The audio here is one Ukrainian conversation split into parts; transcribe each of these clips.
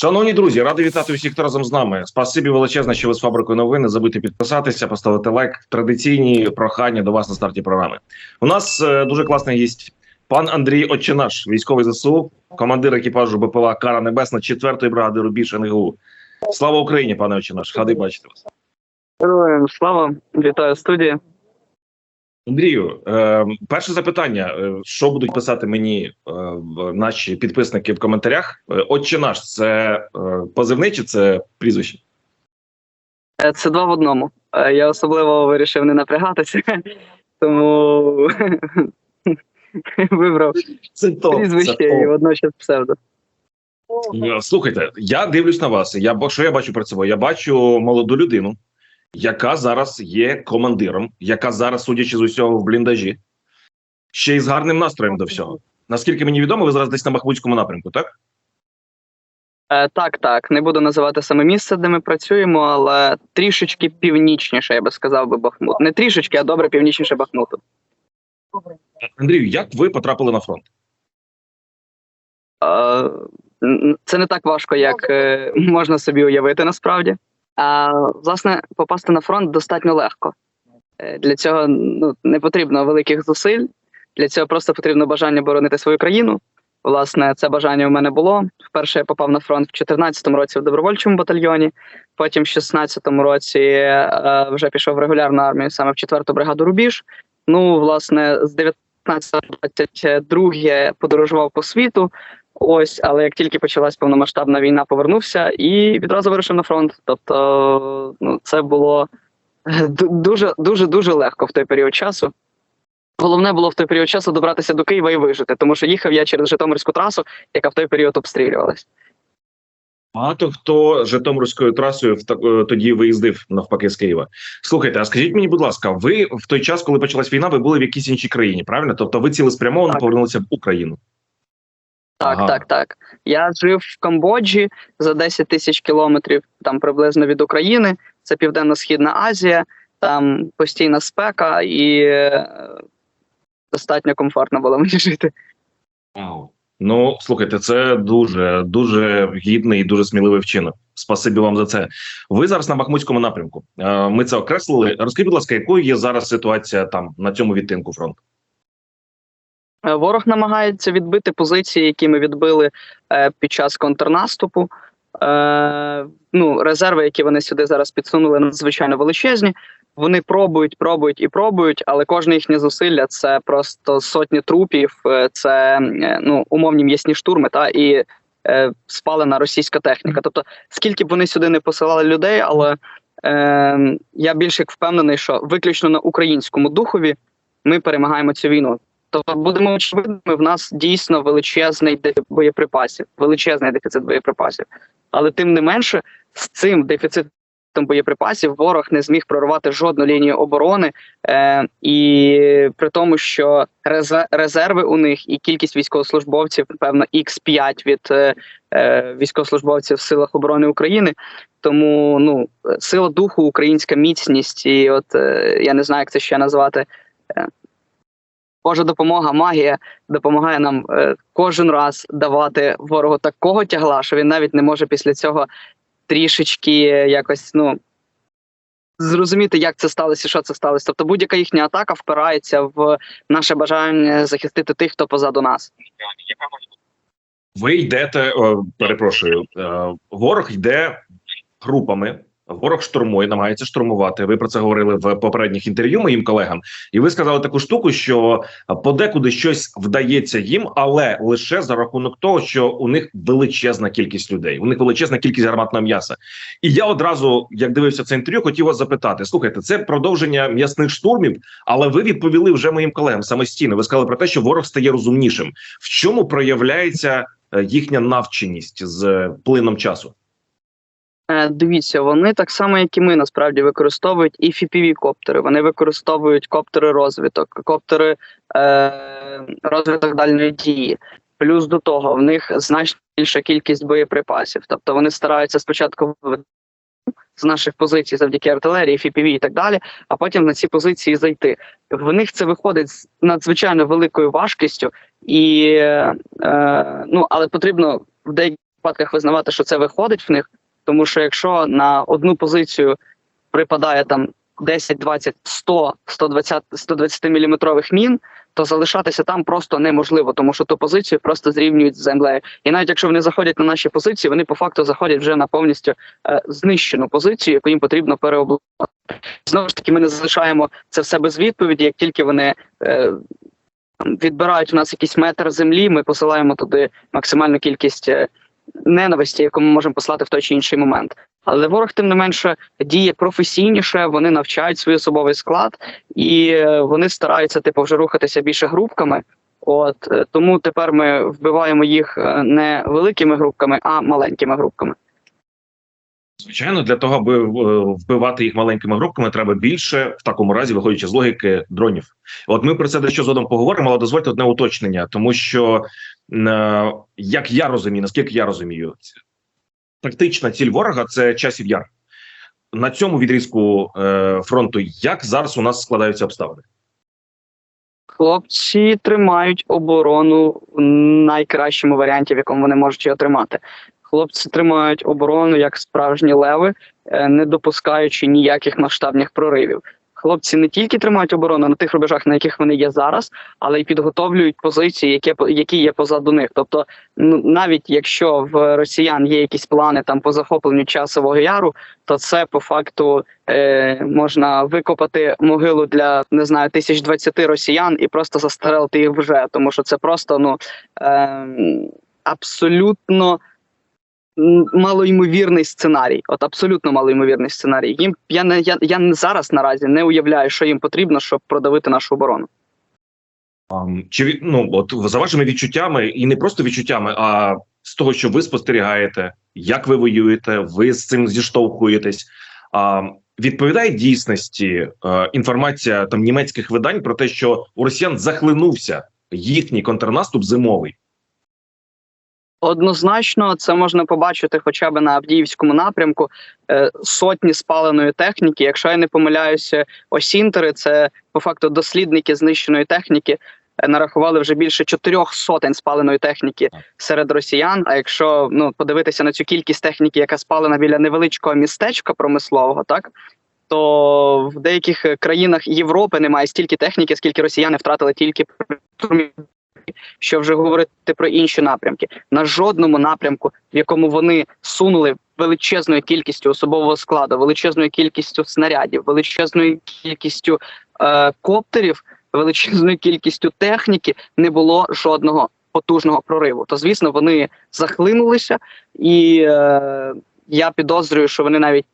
Шановні друзі, радий вітати усіх, хто разом з нами. Спасибі величезне, що ви з фабрикою новин. Не забудьте підписатися, поставити лайк. Традиційні прохання до вас на старті програми. У нас е, дуже класний гість. Пан Андрій Отчинаш, військовий ЗСУ, командир екіпажу БПЛА Кара Небесна 4-ї бригади Рубіж НГУ. Слава Україні, пане Отчинаш. Радий бачити вас. Героям слава, вітаю студії. Андрію, е, перше запитання: Е, що будуть писати мені е, наші підписники в коментарях? Отче наш це е, позивний чи це прізвище? Це два в одному. Я особливо вирішив не напрягатися, тому вибрав Це то. прізвище і водночас псевдо. Слухайте, я дивлюсь на вас. Я що я бачу перед собою? Я бачу молоду людину, яка зараз є командиром, яка зараз, судячи з усього, в бліндажі, ще й з гарним настроєм до всього. Наскільки мені відомо, ви зараз десь на Бахмутському напрямку, так? Е, Так, так. Не буду називати саме місце, де ми працюємо, але трішечки північніше, я би сказав би Бахмут. Не трішечки, а добре північніше Бахмуту. Андрію, як ви потрапили на фронт? Е, Це не так важко, як е, можна собі уявити насправді. Власне, попасти на фронт достатньо легко. Е, Для цього ну, не потрібно великих зусиль. Для цього просто потрібно бажання боронити свою країну. Власне, це бажання у мене було. Вперше я попав на фронт в 2014 році в добровольчому батальйоні. Потім в 2016 році е, вже пішов в регулярну армію саме в 4-ту бригаду Рубіж. Ну, власне, з 19 22 я подорожував по світу. Ось, але як тільки почалась повномасштабна війна, повернувся і відразу вирушив на фронт. Тобто, ну це було дуже дуже дуже легко в той період часу. Головне було в той період часу добратися до Києва і вижити, тому що їхав я через Житомирську трасу, яка в той період обстрілювалась. Багато хто Житомирською трасою в е, тоді виїздив навпаки з Києва. Слухайте, а скажіть мені, будь ласка, ви в той час, коли почалась війна, ви були в якійсь іншій країні, правильно? Тобто ви цілеспрямовано Так. повернулися в Україну. Так, Ага. так, так. Я жив в Камбоджі за 10 тисяч кілометрів, там приблизно від України. Це Південно-Східна Азія, там постійна спека і е, достатньо комфортно було мені жити. Ну слухайте, це дуже дуже гідний і дуже сміливий вчинок. Спасибі вам за це. Ви зараз на Бахмутському напрямку. Е, Ми це окреслили. Розкажіть, будь ласка, якою є зараз ситуація там на цьому відтинку фронту? Е, Ворог намагається відбити позиції, які ми відбили е, під час контрнаступу. Е, ну, резерви, які вони сюди зараз підсунули, надзвичайно величезні. Вони пробують, пробують і пробують, але кожне їхнє зусилля це просто сотні трупів, це ну умовні м'ясні штурми та і е, спалена російська техніка. Тобто, скільки б вони сюди не посилали людей, але е, я більш як впевнений, що виключно на українському духові ми перемагаємо цю війну. Тобто, будемо очевидними, в нас дійсно величезний дефіцит боєприпасів, величезний дефіцит боєприпасів. Але тим не менше, з цим дефіцитом боєприпасів ворог не зміг прорвати жодну лінію оборони, е, і при тому, що резе- резерви у них і кількість військовослужбовців, певно, x 5 від е, е, військовослужбовців в силах оборони України. Тому ну сила духу, українська міцність, і от е, я не знаю, як це ще назвати. е, Божа допомога, магія допомагає нам е, кожен раз давати ворогу такого тягла, що він навіть не може після цього трішечки якось ну зрозуміти, як це сталося, що це сталося. Тобто будь-яка їхня атака впирається в наше бажання захистити тих, хто позаду нас. Ви йдете, о, перепрошую, е, ворог йде групами. Ворог штурмує, намагається штурмувати. Ви про це говорили в попередніх інтерв'ю моїм колегам, і ви сказали таку штуку, що подекуди щось вдається їм, але лише за рахунок того, що у них величезна кількість людей, у них величезна кількість гарматного м'яса. І я одразу, як дивився це інтерв'ю, хотів вас запитати: слухайте, це продовження м'ясних штурмів, але ви відповіли вже моїм колегам самостійно. Ви сказали про те, що ворог стає розумнішим. В чому проявляється е, їхня навченість з е, плином часу? Е, Дивіться, вони так само, як і ми, насправді використовують і fpv коптери. Вони використовують коптери розвиток, коптери е, розвиток дальної дії. Плюс до того, в них значно більша кількість боєприпасів. Тобто вони стараються спочатку з наших позицій завдяки артилерії, FPV і так далі, а потім на ці позиції зайти. В них це виходить з надзвичайно великою важкістю, і е, е, ну але потрібно в деяких випадках визнавати, що це виходить в них, тому що якщо на одну позицію припадає там 10, 20, 100, 120, 120 міліметрових мін, то залишатися там просто неможливо, тому що ту позицію просто зрівнюють з землею. І навіть якщо вони заходять на наші позиції, вони по факту заходять вже на повністю е, знищену позицію, яку їм потрібно переобладнати. Знову ж таки, ми не залишаємо це все без відповіді. Як тільки вони е, відбирають у нас якийсь метр землі, ми посилаємо туди максимальну кількість е, ненависті, яку ми можемо послати в той чи інший момент. Але ворог, тим не менше, діє професійніше, вони навчають свій особовий склад і е, вони стараються типу вже рухатися більше групками. От е, тому тепер ми вбиваємо їх е, не великими групками, а маленькими групками. Звичайно, для того, аби е, вбивати їх маленькими групками, треба більше в такому разі, виходячи з логіки дронів. От ми про це дещо згодом поговоримо, але дозвольте одне уточнення, тому що е, як я розумію, наскільки я розумію, тактична ціль ворога це часів яр. На цьому відрізку е, фронту як зараз у нас складаються обставини? Хлопці тримають оборону в найкращому варіанті, в якому вони можуть її отримати. Хлопці тримають оборону як справжні леви, е, не допускаючи ніяких масштабних проривів. Хлопці не тільки тримають оборону на тих рубежах, на яких вони є зараз, але й підготовлюють позиції, які, які є позаду них. Тобто, ну навіть якщо в росіян є якісь плани там по захопленню часового яру, то це по факту е, можна викопати могилу для не знаю тисяч двадцяти росіян і просто застрелити їх вже, тому що це просто ну е, абсолютно малоймовірний сценарій. От абсолютно малоймовірний сценарій. Їм я не я, я зараз наразі не уявляю, що їм потрібно, щоб продавити нашу оборону. Чи ну от за вашими відчуттями, і не просто відчуттями, а з того, що ви спостерігаєте, як ви воюєте, ви з цим зіштовхуєтесь. А відповідає дійсності е, інформація там німецьких видань про те, що у росіян захлинувся їхній контрнаступ зимовий. Однозначно, це можна побачити хоча б на Авдіївському напрямку. Е, сотні спаленої техніки. Якщо я не помиляюся, осінтери це по факту дослідники знищеної техніки. е, Нарахували вже більше чотирьох сотень спаленої техніки серед росіян. А якщо ну подивитися на цю кількість техніки, яка спалена біля невеличкого містечка промислового, так то в деяких е, країнах Європи немає стільки техніки, скільки росіяни втратили тільки при що вже говорити про інші напрямки. На жодному напрямку, в якому вони сунули величезною кількістю особового складу, величезною кількістю снарядів, величезною кількістю е, коптерів, величезною кількістю техніки, не було жодного потужного прориву. То звісно, вони захлинулися, і е, я підозрюю, що вони навіть.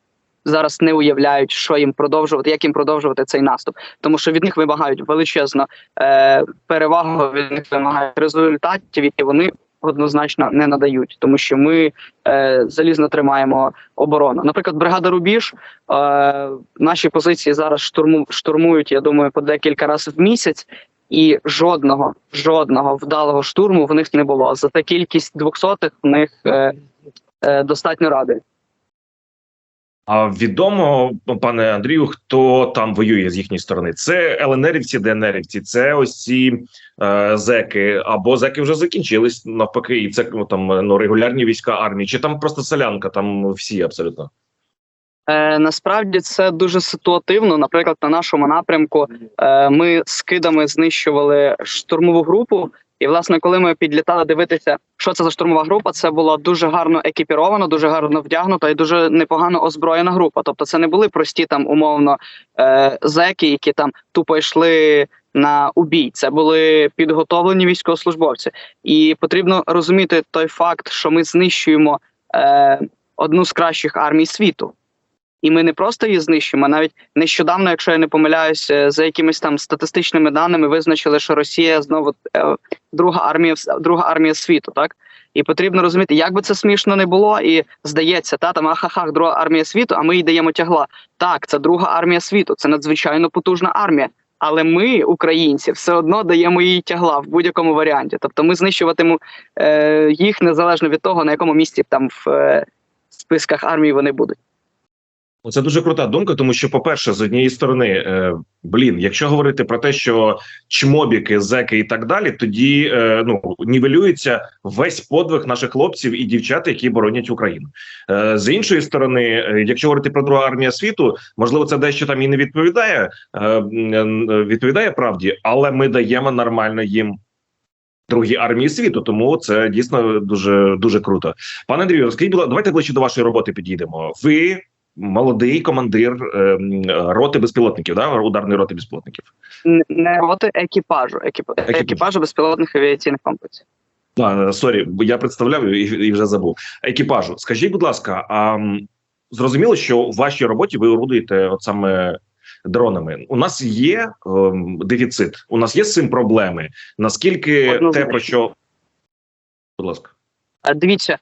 Зараз не уявляють, що їм продовжувати, як їм продовжувати цей наступ, тому що від них вимагають величезно е, перевагу, від них вимагають результатів, які вони однозначно не надають, тому що ми е, залізно тримаємо оборону. Наприклад, бригада Рубіж е, наші позиції зараз штурму штурмують. Я думаю, по декілька разів в місяць. І жодного жодного вдалого штурму в них не було. Зате кількість двохсотих в них е, е, достатньо радує. А відомо, пане Андрію, хто там воює з їхньої сторони? Це ЛНРівці, ДНРівці, це ось ці е, зеки, або зеки вже закінчились навпаки, і це ну, там ну регулярні війська армії, чи там просто селянка, там всі абсолютно. Е, насправді це дуже ситуативно. Наприклад, на нашому напрямку е, ми скидами знищували штурмову групу. І, власне, коли ми підлітали дивитися, що це за штурмова група, це була дуже гарно екіпірована, дуже гарно вдягнута і дуже непогано озброєна група. Тобто, це не були прості там умовно е, зеки, які там тупо йшли на убій. Це були підготовлені військовослужбовці. І потрібно розуміти той факт, що ми знищуємо е, одну з кращих армій світу. І ми не просто її знищуємо, а навіть нещодавно, якщо я не помиляюся, за якимись там статистичними даними визначили, що Росія знову е, друга армія друга армія світу, так і потрібно розуміти, як би це смішно не було, і здається, та там ахахах, друга армія світу, а ми їй даємо тягла. Так, це друга армія світу, це надзвичайно потужна армія. Але ми, українці, все одно даємо їй тягла в будь-якому варіанті. Тобто, ми знищуватимемо е, їх незалежно від того, на якому місці там в е, списках армії вони будуть. Це дуже крута думка, тому що, по-перше, з однієї сторони, е, блін, якщо говорити про те, що чмобіки, зеки і так далі, тоді е, ну нівелюється весь подвиг наших хлопців і дівчат, які боронять Україну. Е, з іншої сторони, е, якщо говорити про другу армію світу, можливо, це дещо там і не відповідає, е, е, відповідає правді, але ми даємо нормально їм. Другі армії світу, тому це дійсно дуже дуже круто. Пане Андрію, розкажіть, давайте ближче до вашої роботи підійдемо. Ви молодий командир ем, роти безпілотників, да? ударної роти безпілотників. Не роти екіпажу, екіп... Екіпаж. екіпажу безпілотних авіаційних комплексів. А, сорі, я представляв і, і вже забув. Екіпажу. Скажіть, будь ласка, а зрозуміло, що в вашій роботі ви орудуєте от саме дронами. У нас є ем, дефіцит, у нас є з цим проблеми. Наскільки те, про що. Будь ласка. Е, Дивіться, е,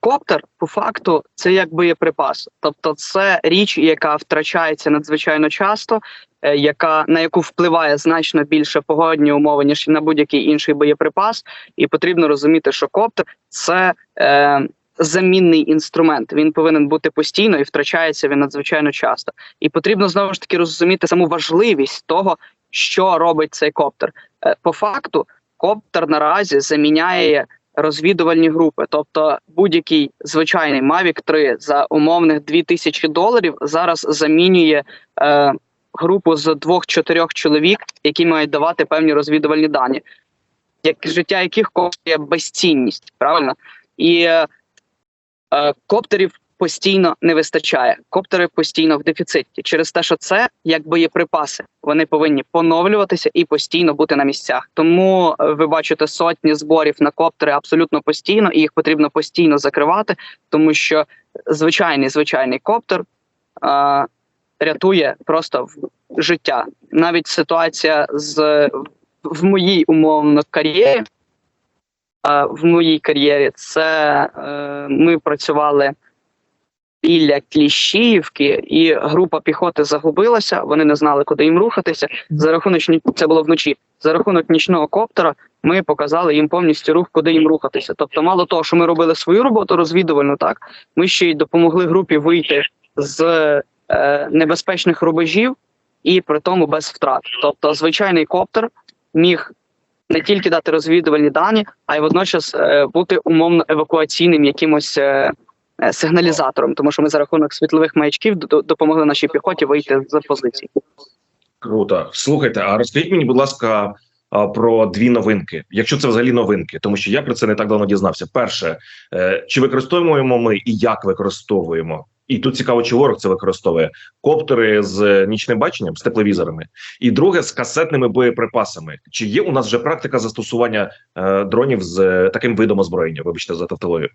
коптер по факту це як боєприпас, тобто це річ, яка втрачається надзвичайно часто, е, яка на яку впливає значно більше погодні умови ніж на будь-який інший боєприпас, і потрібно розуміти, що коптер це е, замінний інструмент. Він повинен бути постійно і втрачається він надзвичайно часто. І потрібно знову ж таки розуміти саму важливість того, що робить цей коптер. Е, по факту, коптер наразі заміняє розвідувальні групи. Тобто будь-який звичайний Mavic 3 за умовних 2000 доларів зараз замінює е, групу з двох-чотирьох чоловік, які мають давати певні розвідувальні дані, як життя яких коштує безцінність, правильно? І е, е, коптерів постійно не вистачає. Коптери постійно в дефіциті через те, що це як боєприпаси. Вони повинні поновлюватися і постійно бути на місцях. Тому е, ви бачите сотні зборів на коптери абсолютно постійно, і їх потрібно постійно закривати, тому що звичайний звичайний коптер е, рятує просто життя. Навіть ситуація з в моїй умовно кар'єрі. е, В моїй кар'єрі це ми працювали біля Кліщіївки, і група піхоти загубилася. Вони не знали, куди їм рухатися. За рахунок це було вночі. За рахунок нічного коптера ми показали їм повністю рух, куди їм рухатися. Тобто, мало того, що ми робили свою роботу розвідувальну, так ми ще й допомогли групі вийти з е, небезпечних рубежів і при тому без втрат. Тобто, звичайний коптер міг. Не тільки дати розвідувальні дані, а й водночас е, бути умовно евакуаційним якимось е, сигналізатором, тому що ми за рахунок світлових маячків допомогли нашій піхоті вийти з позицій. Круто. Слухайте, а розкажіть мені, будь ласка, про дві новинки, якщо це взагалі новинки, тому що я про це не так давно дізнався. Перше, е, чи використовуємо ми і як використовуємо? І тут цікаво, чи ворог це використовує коптери з нічним баченням, з тепловізорами, і друге з касетними боєприпасами. Чи є у нас вже практика застосування е, дронів з е, таким видом озброєння? Вибачте за тавтологію.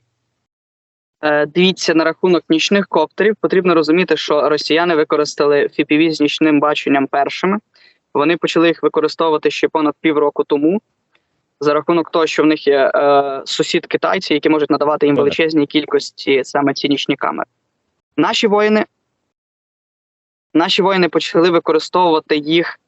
Е, Дивіться на рахунок нічних коптерів. Потрібно розуміти, що росіяни використали FPV з нічним баченням першими. Вони почали їх використовувати ще понад півроку тому. За рахунок того, що в них є е, сусід китайці, які можуть надавати їм величезні кількості саме ці нічні камери. Наші воїни, наші воїни почали використовувати їх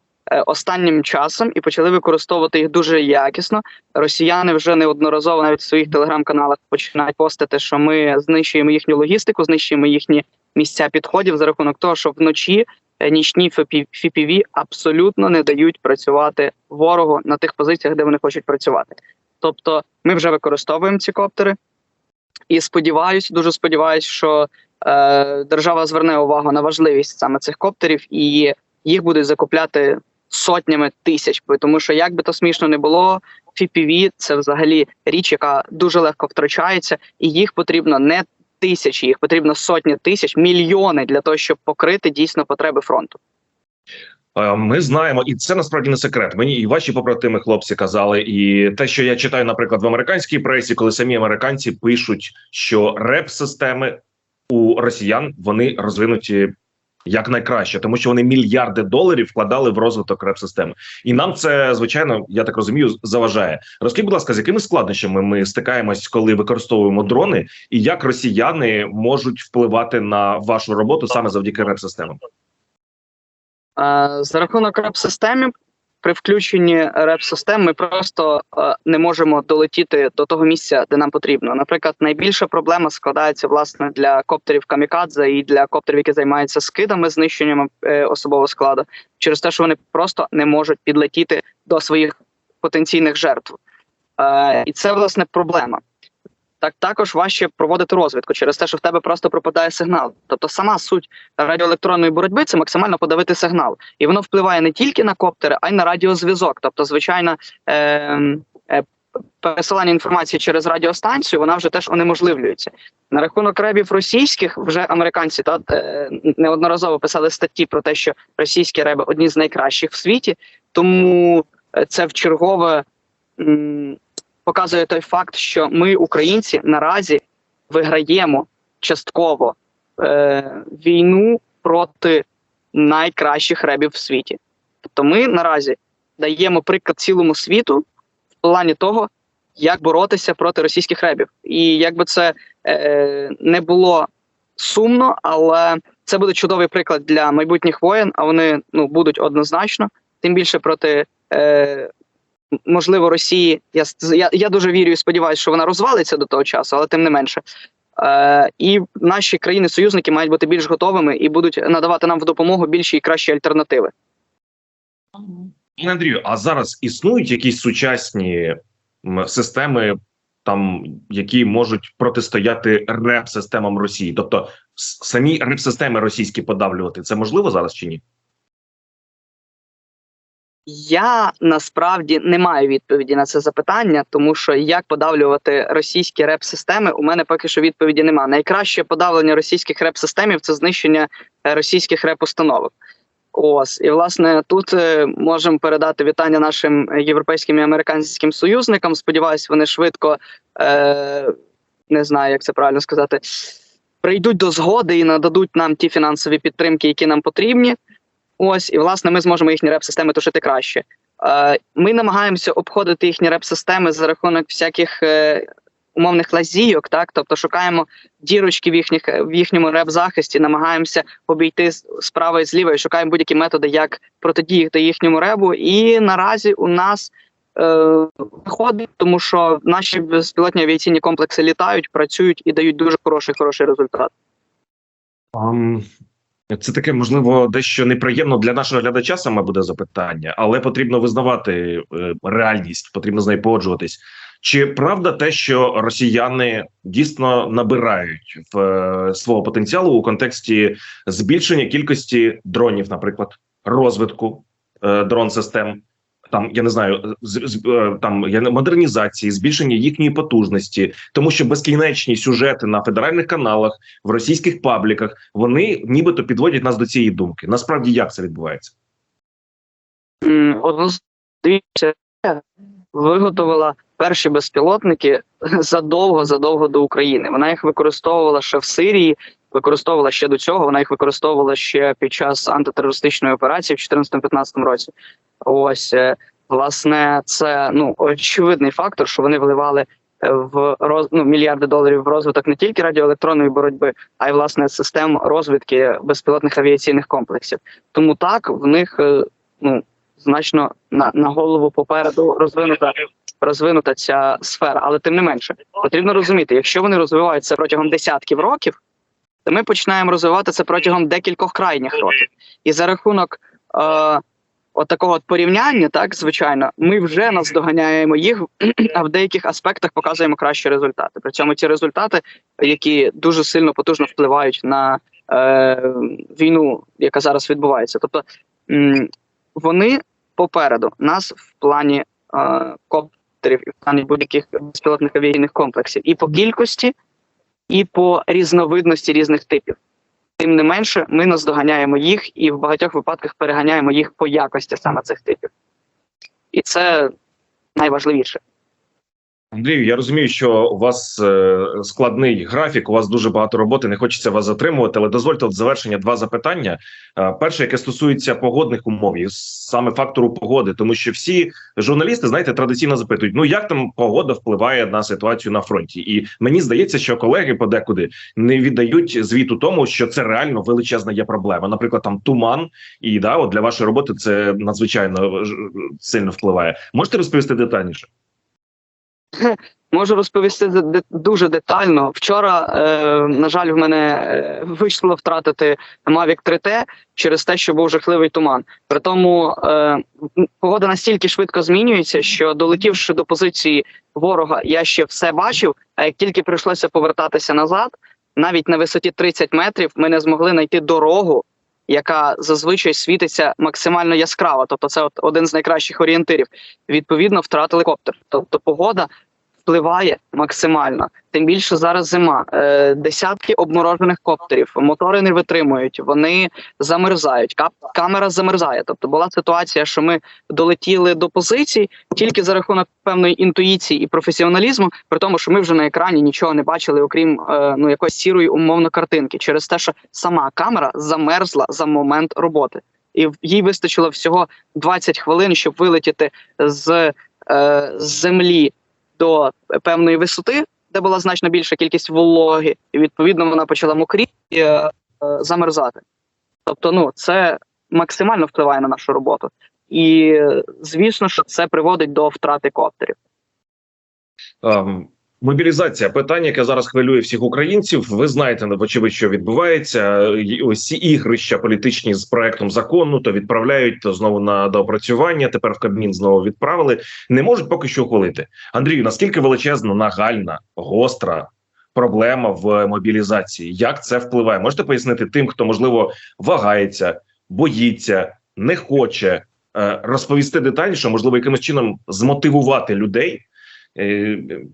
останнім часом і почали використовувати їх дуже якісно. Росіяни вже неодноразово навіть в своїх телеграм-каналах починають постити, що ми знищуємо їхню логістику, знищуємо їхні місця підходів за рахунок того, що вночі е, нічні FPV абсолютно не дають працювати ворогу на тих позиціях, де вони хочуть працювати. Тобто, ми вже використовуємо ці коптери, і сподіваюсь, дуже сподіваюсь, що е, держава зверне увагу на важливість саме цих коптерів, і їх будуть закупляти сотнями тисяч. Тому що як би то смішно не було, FPV – це взагалі річ, яка дуже легко втрачається, і їх потрібно не тисячі, їх потрібно сотні тисяч, мільйони для того, щоб покрити дійсно потреби фронту. Е, Ми знаємо, і це насправді не секрет. Мені і ваші побратими хлопці казали, і те, що я читаю, наприклад, в американській пресі, коли самі американці пишуть, що реп-системи у росіян вони розвинуті як найкраще, тому що вони мільярди доларів вкладали в розвиток реп-системи. І нам це звичайно, я так розумію, заважає. Розкажіть, будь ласка, з якими складнощами ми стикаємось, коли використовуємо дрони, і як росіяни можуть впливати на вашу роботу саме завдяки реп-системам? За рахунок реп-системи при включенні реп-систем ми просто е, не можемо долетіти до того місця, де нам потрібно. Наприклад, найбільша проблема складається власне для коптерів камікадзе і для коптерів, які займаються скидами, знищенням е, особового складу, через те, що вони просто не можуть підлетіти до своїх потенційних жертв. Е, і це власне проблема. Так також важче проводити розвідку через те, що в тебе просто пропадає сигнал. Тобто сама суть радіоелектронної боротьби це максимально подавити сигнал, і воно впливає не тільки на коптери, а й на радіозв'язок. Тобто, звичайно, е, е, пересилання інформації через радіостанцію вона вже теж унеможливлюється. На рахунок ребів російських вже американці та е, неодноразово писали статті про те, що російські реби одні з найкращих в світі, тому е, це в чергове. Показує той факт, що ми, українці, наразі виграємо частково е, війну проти найкращих ребів в світі. Тобто ми наразі даємо приклад цілому світу в плані того, як боротися проти російських ребів. І якби це е, не було сумно, але це буде чудовий приклад для майбутніх воєн, а вони ну, будуть однозначно, тим більше проти. Е, Можливо, Росії. Я, я, я дуже вірю і сподіваюся, що вона розвалиться до того часу, але тим не менше. Е, і наші країни-союзники мають бути більш готовими і будуть надавати нам в допомогу більші і кращі альтернативи. Пане Андрію, а зараз існують якісь сучасні системи, там які можуть протистояти реп-системам Росії? Тобто самі реп-системи російські подавлювати це можливо зараз чи ні? Я насправді не маю відповіді на це запитання, тому що як подавлювати російські реп-системи, у мене поки що відповіді немає. Найкраще подавлення російських реп-системів це знищення е, російських реп-установок. Ось і власне тут е, можемо передати вітання нашим європейським і американським союзникам. Сподіваюсь, вони швидко е, не знаю, як це правильно сказати, прийдуть до згоди і нададуть нам ті фінансові підтримки, які нам потрібні. Ось, і власне ми зможемо їхні реп-системи тушити краще. Е, ми намагаємося обходити їхні реп-системи за рахунок всяких е, умовних лазійок, так тобто шукаємо дірочки в їхніх в їхньому реп-захисті, намагаємося обійти справа і зліва і шукаємо будь-які методи, як протидіяти їхньому ребу. І наразі у нас е, виходить, тому що наші безпілотні авіаційні комплекси літають, працюють і дають дуже хороший хороший результат. Um, це таке, можливо, дещо неприємно для нашого глядача саме буде запитання, але потрібно визнавати е, реальність, потрібно з нею погоджуватись. Чи правда те, що росіяни дійсно набирають в е, свого потенціалу у контексті збільшення кількості дронів, наприклад, розвитку е, дрон-систем, там я не знаю, з, з, е, там я модернізації, збільшення їхньої потужності, тому що безкінечні сюжети на федеральних каналах в російських пабліках вони нібито підводять нас до цієї думки. Насправді як це відбувається? Дивіться, виготовила перші безпілотники задовго задовго до України. Вона їх використовувала ще в Сирії, використовувала ще до цього. Вона їх використовувала ще під час антитерористичної операції в 2014-2015 році. Ось е, власне, це ну очевидний фактор, що вони вливали е, в роз, ну, мільярди доларів в розвиток не тільки радіоелектронної боротьби, а й власне систем розвідки безпілотних авіаційних комплексів. Тому так в них е, ну значно на, на голову попереду розвинута розвинута ця сфера. Але тим не менше, потрібно розуміти, якщо вони розвиваються протягом десятків років, то ми починаємо розвивати це протягом декількох крайніх років. І за рахунок е, от такого от порівняння, так звичайно, ми вже наздоганяємо їх, а в деяких аспектах показуємо кращі результати. При цьому ті результати, які дуже сильно потужно впливають на е, війну, яка зараз відбувається. Тобто м, вони попереду нас в плані е, коптерів і в плані будь-яких безпілотних авіаційних комплексів, і по кількості, і по різновидності різних типів. Тим не менше, ми наздоганяємо їх і в багатьох випадках переганяємо їх по якості саме цих типів. І це найважливіше. Андрію, я розумію, що у вас е, складний графік, у вас дуже багато роботи. Не хочеться вас затримувати, але дозвольте от завершення два запитання. Е, перше, яке стосується погодних умов, і саме фактору погоди, тому що всі журналісти, знаєте, традиційно запитують: ну як там погода впливає на ситуацію на фронті? І мені здається, що колеги подекуди не віддають звіту тому, що це реально величезна є проблема. Наприклад, там туман, і да, от для вашої роботи це надзвичайно сильно впливає. Можете розповісти детальніше? Можу розповісти дуже детально. Вчора, е, на жаль, в мене е, вийшло втратити Mavic 3T через те, що був жахливий туман. При тому е, погода настільки швидко змінюється, що долетівши до позиції ворога, я ще все бачив. А як тільки прийшлося повертатися назад, навіть на висоті 30 метрів, ми не змогли знайти дорогу. Яка зазвичай світиться максимально яскраво, тобто це от один з найкращих орієнтирів. Відповідно, втратили коптер. Тобто погода впливає максимально. Тим більше зараз зима. Е, десятки обморожених коптерів, мотори не витримують, вони замерзають. Камера замерзає. Тобто була ситуація, що ми долетіли до позицій тільки за рахунок певної інтуїції і професіоналізму, при тому, що ми вже на екрані нічого не бачили, окрім е, ну якоїсь сірої умовно картинки, через те, що сама камера замерзла за момент роботи. І їй вистачило всього 20 хвилин, щоб вилетіти з, е, землі до певної висоти, де була значно більша кількість вологи, і відповідно вона почала мокріти і е, е, замерзати. Тобто, ну це максимально впливає на нашу роботу. І е, звісно, що це приводить до втрати коптерів. Ем, Мобілізація питання, яке зараз хвилює всіх українців. Ви знаєте, вочевидь, що відбувається. І Ось ці ігрища політичні з проектом закону то відправляють то знову на доопрацювання. Тепер в Кабмін знову відправили. Не можуть поки що ухвалити. Андрію, наскільки величезна, нагальна, гостра проблема в мобілізації? Як це впливає? Можете пояснити тим, хто можливо вагається, боїться, не хоче е, розповісти детальніше, можливо, якимось чином змотивувати людей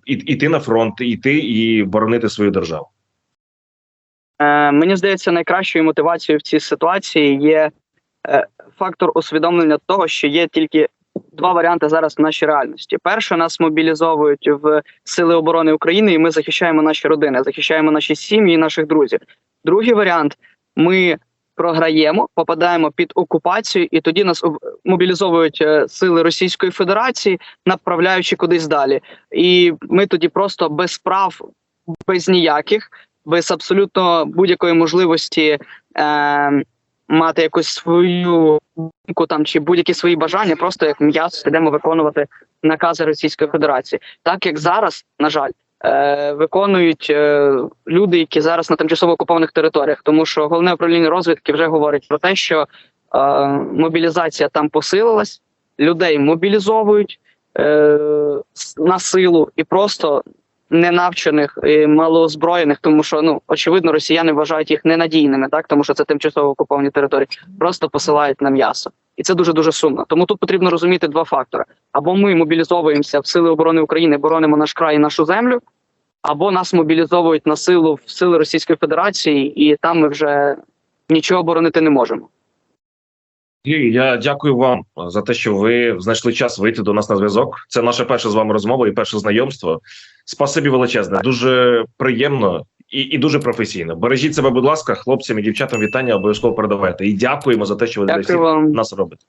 іти на фронт, іти і боронити свою державу. Е, мені здається, найкращою мотивацією в цій ситуації є е, фактор усвідомлення того, що є тільки два варіанти зараз в нашій реальності. Перше, нас мобілізовують в сили оборони України, і ми захищаємо наші родини, захищаємо наші сім'ї, наших друзів. Другий варіант: ми програємо, попадаємо під окупацію, і тоді нас об- мобілізовують е, сили Російської Федерації, направляючи кудись далі. І ми тоді просто без прав, без ніяких без абсолютно будь-якої можливості е, мати якусь свою думку там чи будь-які свої бажання, просто як м'ясо підемо виконувати накази Російської Федерації. Так як зараз, на жаль, е, виконують е, люди, які зараз на тимчасово окупованих територіях, тому що головне управління розвідки вже говорить про те, що е, мобілізація там посилилась, людей мобілізовують е, на силу і просто ненавчених і малоозброєних, тому що ну очевидно, росіяни вважають їх ненадійними, так? Тому що це тимчасово окуповані території, просто посилають на м'ясо, і це дуже дуже сумно. Тому тут потрібно розуміти два фактори: або ми мобілізовуємося в сили оборони України, боронимо наш край і нашу землю, або нас мобілізовують на силу в сили Російської Федерації, і там ми вже нічого боронити не можемо. Я дякую вам за те, що ви знайшли час вийти до нас на зв'язок. Це наша перша з вами розмова і перше знайомство. Спасибі величезне, дуже приємно і, і дуже професійно. Бережіть себе, будь ласка, хлопцям і дівчатам вітання обов'язково передавайте. І дякуємо за те, що ви для всіх вам. нас робите.